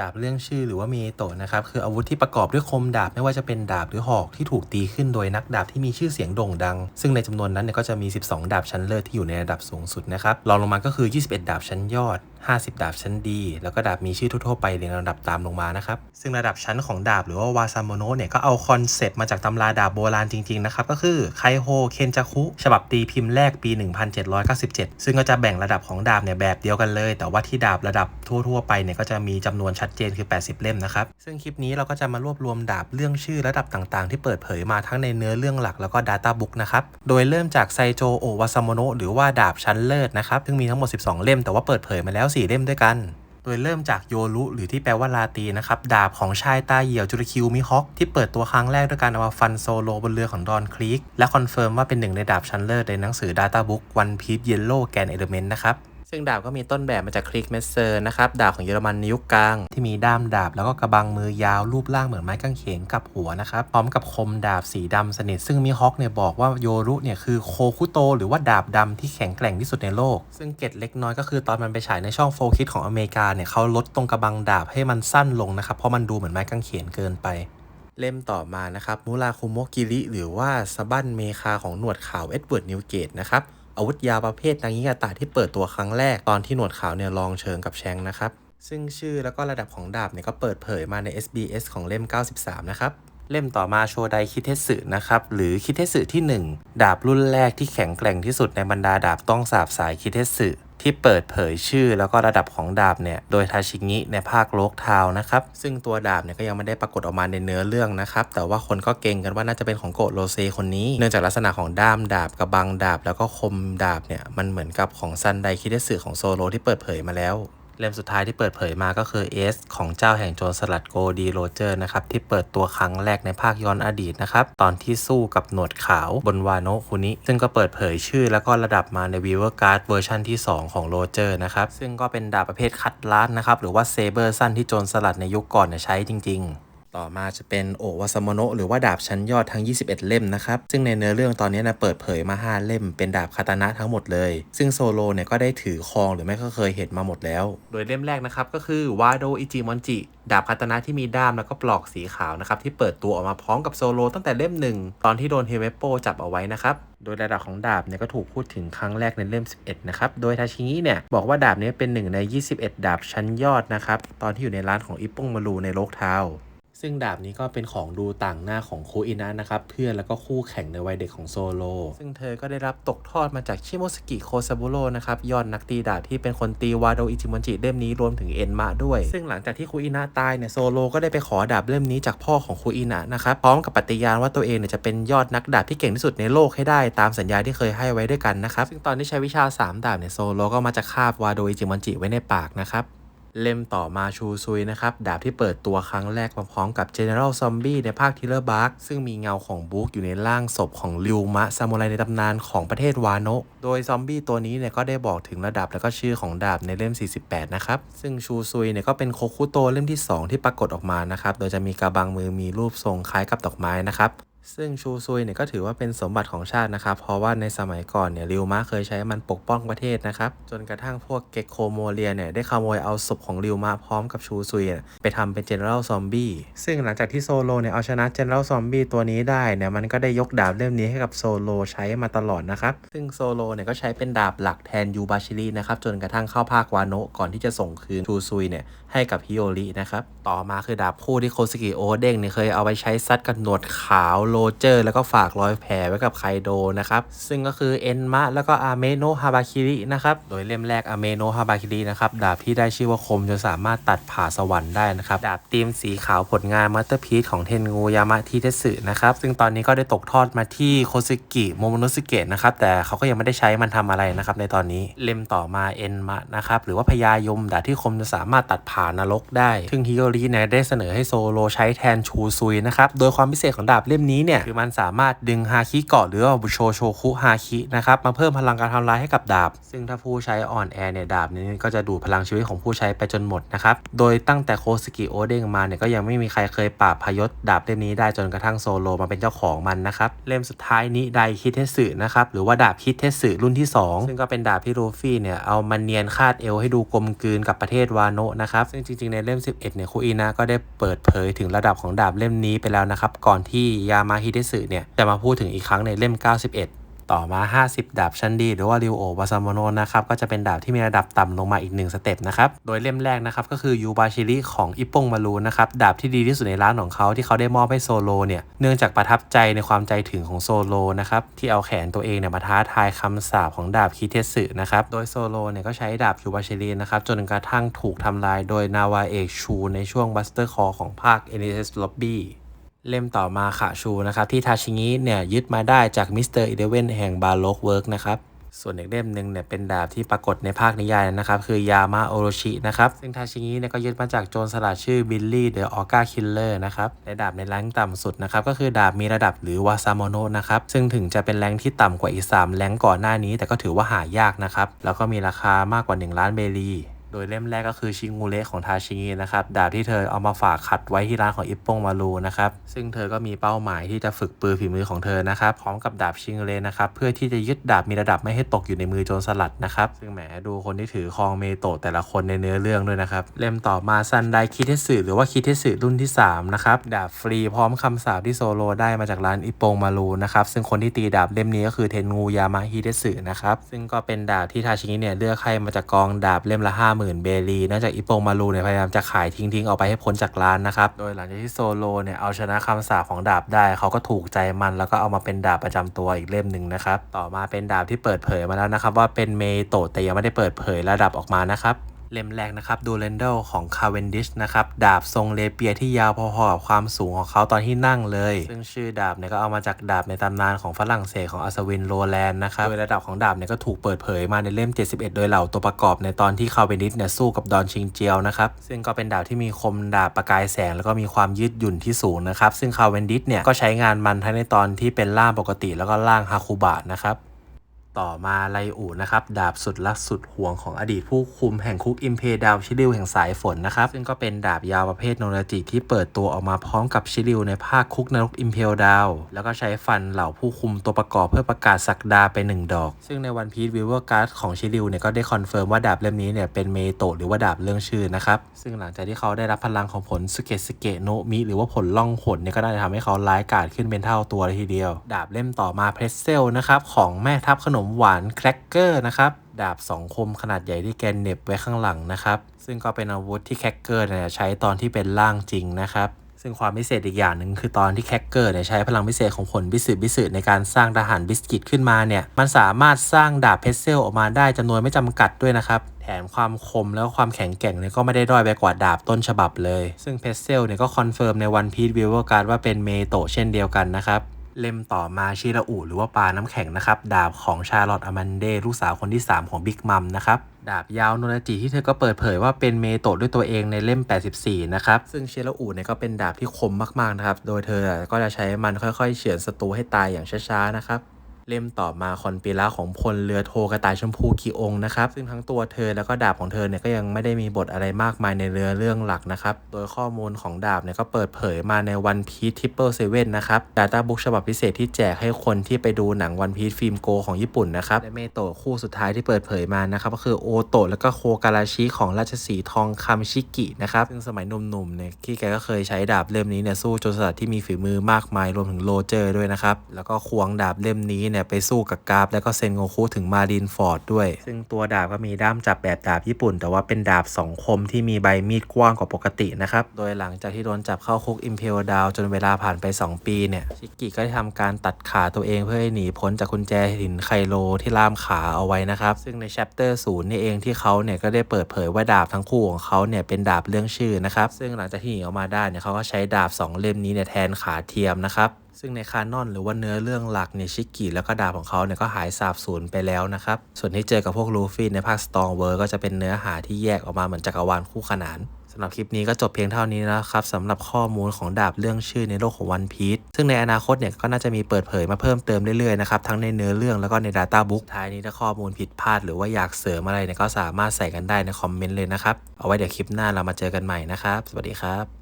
ดาบเรื่องชื่อหรือว่าเมโตะนะครับคืออาวุธที่ประกอบด้วยคมดาบไม่ว่าจะเป็นดาบหรือหอกที่ถูกตีขึ้นโดยนักดาบที่มีชื่อเสียงโด่งดัง ซึ่งในจำนวนนั้นเนี่ยก็จะมี 12 ดาบชั้นเลิศที่อยู่ในระดับสูงสุดนะครับรองลงมาก็คือ 21 ดาบชั้นยอด 50 ดาบชั้นดี แล้วก็ดาบมีชื่อทั่วๆไปเรียงลำดับตามลงมานะครับซึ่งระดับชั้นของดาบหรือว่าวาซามโนะเนี่ยก็เอาคอนเซปต์มาจากตำราดาบโบราณจริงๆนะครับก็คือไคโฮเคนจาคุฉบับตีพิมพ์แรกปี 1797 ซึ่งก็จะแบ่งระดับของดาบเนี่ยแบบเดียวกันเลย แต่ว่าที่ดาบระดับทั่ว ๆ ไปเนี่ยก็จะมีจำนวนชัดเจนคือ 80 เล่มนะครับ ซึ่งคลิปนี้เราก็จะมารวบรวมดาบเรื่องชื่อระดับต่างๆ ที่เปิดเผยมาทั้งในเนื้อเรื่องหลักแล้วก็ Data Book นะครับ โดยเริ่มจากไซโจโอวาซามโนะหรือว่าดาบชั้นเลิศนะครับ ซึ่งมีทั้งหมด 12 เล่ม แต่ว่าเปิดเผยมาแล้ว 4 เล่มด้วยกันโดยเริ่มจากโยรุหรือที่แปลว่าลาตีนะครับ ดาบของชายตาเหี่ยวจุลคิวมิฮอกที่เปิดตัวครั้งแรกด้วยการเอามาฟันโซโลบนเรือของดอนคลีกและคอนเฟิร์มว่าเป็นหนึ่งในดาบชั้นเลิศในหนังสือ Data Book One Piece Yellow Gan Element นะครับ ซึ่งดาบก็มีต้นแบบมาจากคลิกเมสเซอร์นะครับ ดาบของเยอรมันในยุคกลาง ที่มีด้ามดาบแล้วก็กระบังมือยาวรูปร่างเหมือนไม้กางเขนกับหัวนะครับ พร้อมกับคมดาบสีดำสนิท ซึ่งมิฮอกเนี่ยบอกว่าโยรุเนี่ยคือโคคุโตหรือว่าดาบดำที่แข็งแกร่งที่สุดในโลก ซึ่งเกร็ดเล็กน้อยก็คือตอนมันไปฉายในช่องโฟคิดของอเมริกาเนี่ยเขาลดตรงกระบังดาบให้มันสั้นลงนะครับ เพราะมันดูเหมือนไม้กางเขนเกินไปเล่มต่อมานะครับมูราคุโมกิริหรือว่าสบั้นเมคาของหนวดขาวเอ็ดเวิร์ดนิวเกตนะครับ อาวุธยาวประเภทนางยิกาตาที่เปิดตัวครั้งแรกตอนที่หนวดขาวเนี่ยลองเชิงกับแชงนะครับ ซึ่งชื่อแล้วก็ระดับของดาบเนี่ยก็เปิดเผยมาใน SBS ของเล่ม 93 นะครับเล่มต่อมาโชไดคิเทสึนะครับหรือคิเทสึที่ 1 ดาบรุ่นแรกที่แข็งแกร่งที่สุดในบรรดาดาบต้องสาบสายคิเทสึ ที่เปิดเผยชื่อแล้วก็ระดับของดาบเนี่ยโดยทาชิงิในภาคโลกทาวนะครับซึ่งตัวดาบเนี่ยก็ยังไม่ได้ปรากฏออกมาในเนื้อเรื่องนะครับแต่ว่าคนก็เก่งกันว่าน่าจะเป็นของโกโรเซคนนี้เนื่องจากลักษณะของด้ามดาบกระบังดาบ แล้วก็คมดาบเนี่ยมันเหมือนกับของซันไดคิเดสึของโซโลที่เปิดเผยมาแล้ว เล่มสุดท้ายที่เปิดเผยมาก็คือเอสของเจ้าแห่งโจรสลัดโกดีโรเจอร์นะครับ ที่เปิดตัวครั้งแรกในภาคย้อนอดีตนะครับ ตอนที่สู้กับหนวดขาวบนวาโนคุนิ ซึ่งก็เปิดเผยชื่อแล้วก็ระดับมาในวีเวอร์การ์ดเวอร์ชันที่ 2 ของโรเจอร์นะครับ ซึ่งก็เป็นดาบประเภทคัตลัสนะครับ หรือว่าเซเบอร์สั้นที่โจรสลัดในยุคก่อนใช้จริง ๆ ต่อมาจะเป็นโอวาซามโนะหรือว่าดาบชั้นยอดทั้ง 21 เล่มนะครับ ซึ่งในเนื้อเรื่องตอนนี้นะเปิดเผยมา 5 เล่มเป็นดาบคาตานะทั้งหมดเลย ซึ่งโซโลเนี่ยก็ได้ถือครองหรือไม่ก็เคยเห็นมาหมดแล้ว โดยเล่มแรกนะครับก็คือวาโดอิจิมอนจิดาบคาตานะที่มีด้ามแล้วก็ปลอกสีขาวนะครับที่เปิดตัวออกมาพร้อมกับโซโลตั้งแต่เล่มหนึ่งตอนที่โดนเฮเวโปจับเอาไว้นะครับโดยระดับของดาบเนี่ยก็ถูกพูดถึงครั้งแรกในเล่ม 11 นะครับ โดยทาชิงิเนี่ยบอกว่าดาบนี้เป็นหนึ่งใน 21 ดาบชั้นยอดนะครับ ตอนที่อยู่ในร้านของอิปปงมารูในโลกทาว ซึ่งดาบนี้ก็เป็นของดูต่างหน้าของคูอินะนะครับ เพื่อนแล้วก็คู่แข่งในวัยเด็กของโซโล ซึ่งเธอก็ได้รับตกทอดมาจากชิโมสกิโคซาบุโร่นะครับยอดนักตีดาบที่เป็นคนตีวาโดอิจิมอนจิเล่มนี้รวมถึงเอ็นมะด้วย ซึ่งหลังจากที่คูอินะตายเนี่ยโซโลก็ได้ไปขอดาบเล่มนี้จากพ่อของคูอินะนะครับพร้อมกับปฏิญาณว่าตัวเองเนี่ยจะเป็นยอดนักดาบที่เก่งที่สุดในโลกให้ได้ตามสัญญาที่เคยให้ไว้ด้วยกันนะครับซึ่งตอนที่ใช้วิชาสามดาบเนี่ยโซโลก็มาจะคาบวาโดอิจิมอนจิไว้ในปากนะครับ เล่มต่อมาชูซุยนะครับดาบที่เปิดตัวครั้งแรกมาพร้อมกับ General Zombie ในภาคทิลเลอร์บาร์ซึ่งมีเงาของบุ๊กอยู่ในร่างศพของริวมะซามูไรในตำนานของประเทศวาโนะโดยซอมบี้ตัวนี้เนี่ยก็ได้บอกถึงระดับและก็ชื่อของดาบในเล่ม 48 นะครับ ซึ่งชูซุยเนี่ยก็เป็นโคคุโตเล่มที่ 2 ที่ปรากฏออกมานะครับ โดยจะมีกระบังมือมีรูปทรงคล้ายกับดอกไม้นะครับ ซึ่งชูซุยเนี่ยก็ถือว่าเป็นสมบัติของชาตินะครับ เพราะว่าในสมัยก่อนเนี่ยริวมะเคยใช้มันปกป้องประเทศนะครับ จนกระทั่งพวกเกโคโมเลียเนี่ยได้ขโมยเอาศพของริวมะพร้อมกับชูซุยไปทำเป็นเจเนอเรลซอมบี้ซึ่งหลังจากที่โซโลเนี่ยเอาชนะเจเนอเรลซอมบี้ตัวนี้ได้เนี่ยมันก็ได้ยกดาบเล่มนี้ให้กับโซโลใช้มาตลอดนะครับ ซึ่งโซโลเนี่ยก็ใช้เป็นดาบหลักแทนยูบาชิรินะครับจนกระทั่งเข้าภาควาโนะก่อนที่จะส่งคืนชูซุยเนี่ยให้กับฮิโอรินะครับต่อมาคือดาบคู่ที่โคสกิโอเด้งเนี่ยเคยเอาไปใช้ซัดกับหนวดขาวโรเจอร์ แล้วก็ฝากรอยแผลไว้กับไคโดนะครับ ซึ่งก็คือเอ็นมะแล้วก็อาเมโนฮาบาคิรินะครับ โดยเล่มแรกอาเมโนฮาบาคิรินะครับ ดาบที่ได้ชื่อว่าคมจนสามารถตัดผ่าสวรรค์ได้นะครับ ดาบตีมสีขาวผลงานมัตเตอร์พีซของเทนงูยามะทีเทสึนะครับ ซึ่งตอนนี้ก็ได้ตกทอดมาที่โคสกิโมโมโนสเกะนะครับแต่เขาก็ยังไม่ได้ใช้มันทำอะไรนะครับในตอนนี้เล่มต่อมาเอ็นมะนะครับหรือว่าพญายมดาบที่คมจะสามารถตัดผ่านรกได้ซึ่งฮิโอริเนี่ยได้เสนอให้โซโลใช้แทนชูซุยนะครับ โดยความพิเศษของดาบเล่มนี้เนี่ยคือมันสามารถดึงฮาคิเกาะหรือว่าบุโชโชคุฮาคินะครับมาเพิ่มพลังการทำลายให้กับดาบ ซึ่งถ้าผู้ใช้อ่อนแอเนี่ยดาบนี้ก็จะดูดพลังชีวิตของผู้ใช้ไปจนหมดนะครับ โดยตั้งแต่โคสกิโอเด้งมาเนี่ยก็ยังไม่มีใครเคยปราบพยศดาบเล่มนี้ได้จนกระทั่งโซโลมาเป็นเจ้าของมันนะครับเล่มสุดท้ายนี้ไดคิเทสึนะครับหรือว่าดาบคิเทสึรุ่นที่ 2 ซึ่งก็เป็นดาบที่ลูฟี่เนี่ยเอามันเนียนคาดเอวให้ดูกลมกลืนกับประเทศวาโนะนะครับซึ่งจริงๆในเล่ม 11เนี่ยคุอินะก็ได้เปิดเผยถึงระดับของดาบเล่มนี้ไปแล้วนะครับ ก่อนที่ยามาฮิเดสึเนี่ยจะมาพูดถึงอีกครั้งในเล่ม 91 ต่อมา 50 ดาบชั้นดี หรือว่าริวโอวาซามโนนะครับก็จะเป็นดาบที่มีระดับต่ำลงมาอีก 1 สเต็ปนะครับ โดยเล่มแรกนะครับก็คือยูบาชิริของอิปปงมารูนะครับ ดาบที่ดีที่สุดในร้านของเขาที่เขาได้มอบให้โซโลเนี่ยเนื่องจากประทับใจในความใจถึงของโซโลนะครับที่เอาแขนตัวเองเนี่ยมาท้าทายคำสาปของดาบคิเทสึนะครับโดยโซโลเนี่ยก็ใช้ดาบยูบาชิรินะครับจนกระทั่งถูกทำลายโดยนาวาเอกชู ในช่วงบัสเตอร์คอของภาค NSS Lobby เล่ เล่มต่อมาขาชูนะครับที่ทาชิงิเนี่ยยึดมาได้จากมิสเตอร์อีเดเวนแห่งบาโลกเวิร์กนะครับส่วนอีกเล่มหนึ่งเนี่ยเป็นดาบที่ปรากฏในภาคนิยายนะครับ คือยามาโอโรชินะครับ ซึ่งทาชิงิเนี่ยก็ยึดมาจากโจรสลัดชื่อบิลลี่เดอะออก้าคิลเลอร์นะครับและดาบในแรงต่ำสุดนะครับ ก็คือดาบมีระดับหรือวาซามโนนะครับ ซึ่งถึงจะเป็นแรงที่ต่ำกว่าอีก3แรงก่อนหน้านี้ แต่ก็ถือว่าหายากนะครับแล้วก็มีราคามากกว่า 1 ล้านเบลี โดยเล่มแรกก็คือชิงูเละของทาชิงินะครับดาบที่เธอเอามาฝากขัดไว้ที่ร้านของอิปปงมารูนะครับซึ่งเธอก็มีเป้าหมายที่จะฝึกปืนฝีมือของเธอนะครับพร้อมกับดาบชิงูเละนะครับเพื่อที่จะยึดดาบมีระดับไม่ให้ตกอยู่ในมือโจรสลัดนะครับซึ่งแหมดูคนที่ถือคองเมโตะแต่ละคนในเนื้อเรื่องด้วยนะครับเล่มต่อมาซันไดคิเทสึหรือว่าคิเทสึรุ่นที่3นะครับดาบฟรีพร้อมคำสาปที่โซโลได้มาจากร้านอิปปงมารูนะครับซึ่งคนที่ตีดาบเล่มนี้ก็คือเทนงูยามาฮิเทสึนะครับซึ่งก็เป็นดาบที่ทาชิงิเนี่ยเลือกให้มาจากกองดาบเล่มละ50,000เบลีนะจากอิปงมารูเนี่ยพยายามจะขายทิ้งๆ ออกไปให้พ้นจากร้านนะครับ โดยหลังจากที่โซโลเนี่ยเอาชนะคำสาปของดาบได้ เขาก็ถูกใจมันแล้วก็เอามาเป็นดาบประจำตัวอีกเล่มหนึ่งนะครับ ต่อมาเป็นดาบที่เปิดเผยมาแล้วนะครับว่าเป็นเมโตะแต่ยังไม่ได้เปิดเผยระดับออกมานะครับ เล่มแรกนะครับดูเลนเดลของคาเวนดิชนะครับ ดาบทรงเลเปียที่ยาวพอๆกับความสูงของเขาตอนที่นั่งเลย ซึ่งชื่อดาบเนี่ยก็เอามาจากดาบในตำนานของฝรั่งเศสของอัศวินโรแลนด์นะครับ โดยระดับของดาบเนี่ยก็ถูกเปิดเผยมาในเล่ม 71 โดยเหล่าตัวประกอบในตอนที่คาเวนดิชเนี่ยสู้กับดอนชิงเจียวนะครับ ซึ่งก็เป็นดาบที่มีคมดาบประกายแสงแล้วก็มีความยืดหยุ่นที่สูงนะครับ ซึ่งคาเวนดิชเนี่ยก็ใช้งานมันทั้งในตอนที่เป็นล่างปกติแล้วก็ล่างฮาคุบะนะครับ ต่อมาไลอูนะครับ ดาบสุดลักสุดห่วงของอดีตผู้คุมแห่งคุกอิมเพดาวชิริวแห่งสายฝนนะครับ ซึ่งก็เป็นดาบยาวประเภทโนราจิที่เปิดตัวออกมาพร้อมกับชิริวในภาคคุกนรกอิมเพลดาว แล้วก็ใช้ฟันเหล่าผู้คุมตัวประกอบเพื่อประกาศสักดาไปหนึ่งดอก ซึ่งในวันพีทวิวเวอร์การ์ดของชิริวเนี่ยก็ได้คอนเฟิร์มว่าดาบเล่มนี้เนี่ยเป็นเมโตหรือว่าดาบเรื่องชื่อนะครับซึ่งหลังจากที่เขาได้รับพลังของผลสเกตสเกโนมิหรือว่าผลล่องหนเนี่ยก็ได้ทำให้เขาร้ายกาจขึ้นเป็นเท่าตัวเลยทีเดียว ดาบเล่มต่อมาเพรสเซลนะครับของแม่ทัพขนมหวานแครกเกอร์นะครับดาบสองคมขนาดใหญ่ที่แกนเน็บไว้ข้างหลังนะครับ ซึ่งก็เป็นอาวุธที่แครกเกอร์เนี่ยใช้ตอนที่เป็นร่างจริงนะครับ ซึ่งความพิเศษอีกอย่างหนึ่งคือตอนที่แคคเกอร์เนี่ยใช้พลังพิเศษของผลบิสึบิสึในการสร้างทหารบิสกิตขึ้นมาเนี่ย มันสามารถสร้างดาบเพชรเซลออกมาได้จำนวนไม่จำกัดด้วยนะครับแถมความคมแล้วความแข็งแกร่งเนี่ยก็ไม่ได้ด้อยไปกว่าดาบต้นฉบับเลย ซึ่งเพชรเซลเนี่ยก็คอนเฟิร์มในวันพีทวิวเวอร์การว่าเป็นเมโตเช่นเดียวกันนะครับ เล่มต่อมาชิราอุหรือว่าปลาน้ำแข็งนะครับ ดาบของชาลอตอแมนเดลูกสาวคนที่ 3 ของบิ๊กมัมนะครับ ดาบยาวโนราจิที่เธอก็เปิดเผยว่าเป็นเมโตะด้วยตัวเองในเล่ม 84 นะครับ ซึ่งเชราอุเนี่ยก็เป็นดาบที่คมมากๆนะครับ โดยเธอก็จะใช้มันค่อยๆ เฉือนศัตรูให้ตายอย่างช้าๆนะครับ เล่มต่อมาคอนปีล่าของพลเรือโทกระต่ายชมพูกีองค์นะครับซึ่งทั้งตัวเธอแล้วก็ดาบของเธอเนี่ยก็ยังไม่ได้มีบทอะไรมากมายในเรือเรื่องหลักนะครับโดยข้อมูลของดาบเนี่ยก็เปิดเผยมาในวันพีททิปเปิลเซเว่นนะครับดาต้าบุ๊กฉบับพิเศษที่แจกให้คนที่ไปดูหนังวันพีทฟิล์มโกของญี่ปุ่นนะครับและเมโตะคู่สุดท้ายที่เปิดเผยมานะครับก็คือโอโตะแล้วก็โคการาชิของราชสีทองคำชิกินะครับซึ่งสมัยหนุ่มๆเนี่ยที่แกก็เคยใช้ดาบเล่มนี้เนี่ยสู้โจรสลัดที่มีฝีมือมากมายรวมถึงโรเจอร์ด้วยนะครับแล้วก็ควงดาบเล่มนี้เนี่ยไปสู้กับกราฟ แล้วก็เซนโงคุถึงมาดินฟอร์ดด้วย ซึ่งตัวดาบก็มีด้ามจับแบบดาบญี่ปุ่น แต่ว่าเป็นดาบสองคมที่มีใบมีดกว้างกว่าปกตินะครับ โดยหลังจากที่โดนจับเข้าคุกอิมเพลดาวจนเวลาผ่านไป 2 ปีเนี่ยชิกิก็ได้ทำการตัดขาตัวเองเพื่อให้หนีพ้นจากกุญแจหินไคโลที่ล่ามขาเอาไว้นะครับซึ่งในแชปเตอร์ศูนย์นี่เองที่เขาเนี่ยก็ได้เปิดเผยว่าดาบทั้งคู่ของเขาเนี่ยเป็นดาบเรื่องชื่อนะครับซึ่งหลังจากที่หนีออกมาได้เนี่ยเขาก็ใช้ดาบสองเล่มนี้เนี่ยแทนขาเทียมนะครับ ซึ่งในคานอนหรือว่าเนื้อเรื่องหลักเนี่ยชิกิแล้วก็ดาบของเขาเนี่ยก็หายสาบสูญไปแล้วนะครับ ส่วนที่เจอกับพวกลูฟี่ในภาคสตองเวอร์ก็จะเป็นเนื้อหาที่แยกออกมาเหมือนจักรวาลคู่ขนานสำหรับคลิปนี้ก็จบเพียงเท่านี้นะครับสำหรับข้อมูลของดาบเรื่องชื่อในโลกของ One Piece ซึ่งในอนาคตเนี่ยก็น่าจะมีเปิดเผยมาเพิ่มเติมเรื่อยๆนะครับทั้งในเนื้อเรื่องแล้วก็ใน Data Book ท้ายนี้ถ้าข้อมูลผิดพลาดหรือว่าอยากเสริมอะไรเนี่ยก็สามารถใส่กันได้ในคอมเมนต์เลยนะครับเอาไว้เดี๋ยวคลิปหน้าเรามาเจอกันใหม่นะครับ สวัสดีครับ